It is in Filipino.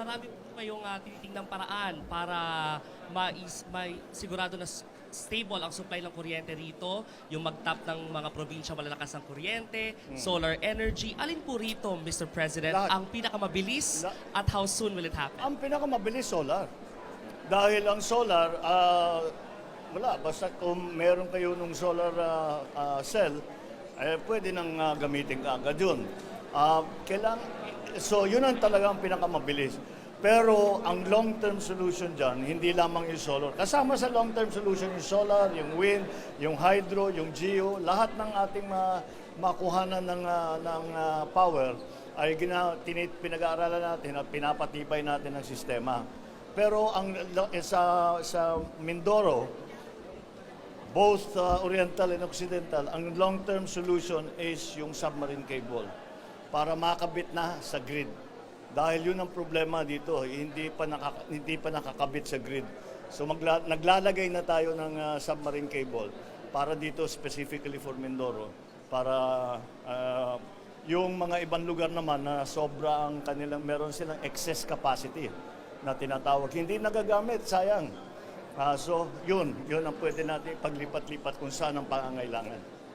marami po kayong uh, tinitingnang paraan para mais, may sigurado na stable ang supply ng kuryente rito, yung mag-tap ng mga probinsya malalakas ang kuryente, solar energy. Alin po rito, Mr. President, Lahat. ang pinakamabilis La- at how soon will it happen? Ang pinakamabilis solar. Dahil ang solar, ah, wala, basta kung meron kayo nung solar ah, ah, cell, eh, pwede nang ah, gamitin agad yun. Ah, kailang, so yun ang talagang pinakamabilis. Pero ang long-term solution dyan, hindi lamang yung solar. Kasama sa long-term solution yung solar, yung wind, yung hydro, yung geo, lahat ng ating ma makuhanan ng, ah, ng ah, power ay gina, tinit, pinag-aaralan natin at pinapatibay natin ang sistema. Pero ang eh, sa sa Mindoro, both uh, Oriental and Occidental, ang long-term solution is yung submarine cable para makabit na sa grid. Dahil yun ang problema dito, hindi pa nakaka- hindi pa nakakabit sa grid. So magla- naglalagay na tayo ng uh, submarine cable para dito specifically for Mindoro para uh, yung mga ibang lugar naman na sobra ang kanilang meron silang excess capacity na tinatawag hindi nagagamit sayang Ah, so, yun, yun ang pwede natin paglipat-lipat kung saan ang pangangailangan.